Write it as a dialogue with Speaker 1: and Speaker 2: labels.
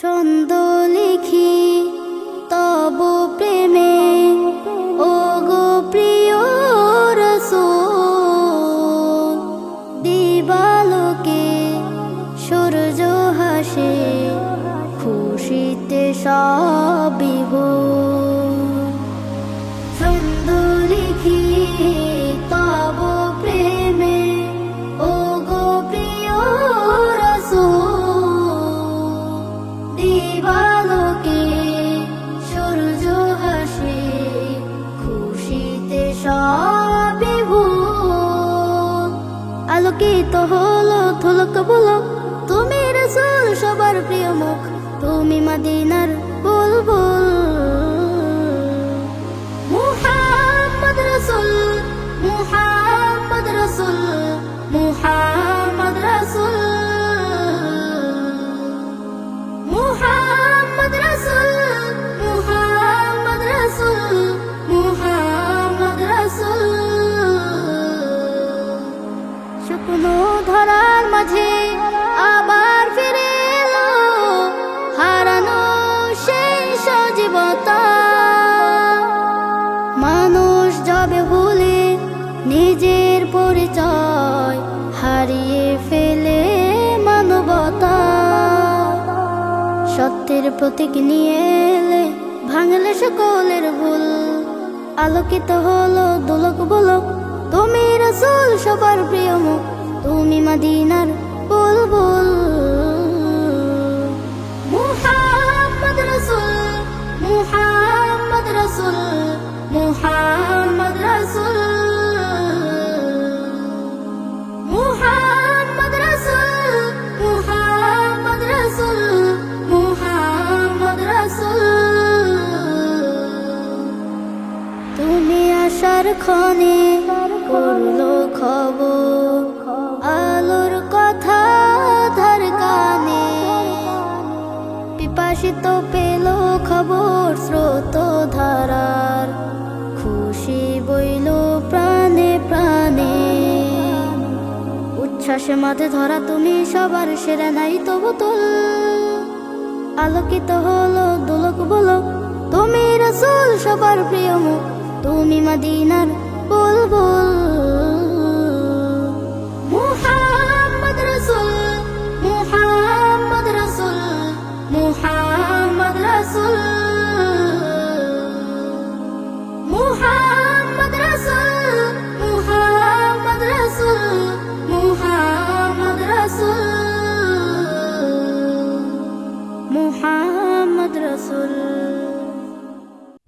Speaker 1: ছন্দ লিখি তব প্রেমে ও গো প্রিয় রসূল দিবালোকে সূর্য হাসে খুশিতে সব বিভোর দিবালোকে সূর্য হাসে খুশিতে সব আলোকিত হলো থলক বলো, তুমি রসুল, সবার প্রিয় মুখ, তুমি মদিনার বুলবুল। মুহাম্মদ রসুল মুহাম্মদ রসুল, মুহাম্মদ মাঝে আবার ফিরে এলো, হারানো সেই সজীবতা। মানুষ যাবে ভুলে নিজের পরিচয় হারিয়ে ফেলে মানবতা। সত্যের প্রতীক নিয়ে এলে ভাঙলে সকলের ভুল। আলোকিত হলো দুলক বলক তুমি রসুল, সবার প্রিয় মুখ। তুমি মদিনার বুলবুল। মুহাম্মদ রসুল মুহাম্মদ রসুল মুহাম্মদ রসুল। মুহাম্মদ রসুল মুহাম্মদ রসুল মুহাম্মদ রসুল। তুমি ক্ষণে পিপাসিত পেল খবর স্রোত ধারার খুশি বইল প্রাণে প্রাণে। উচ্ছ্বাসে মাঝে ধরা তুমি সবার সেরা নাই তো বোতল আলোকিত হলো দোলক বলক তুমি রসুল সবার প্রিয় তুমি মদিনার বুলবুল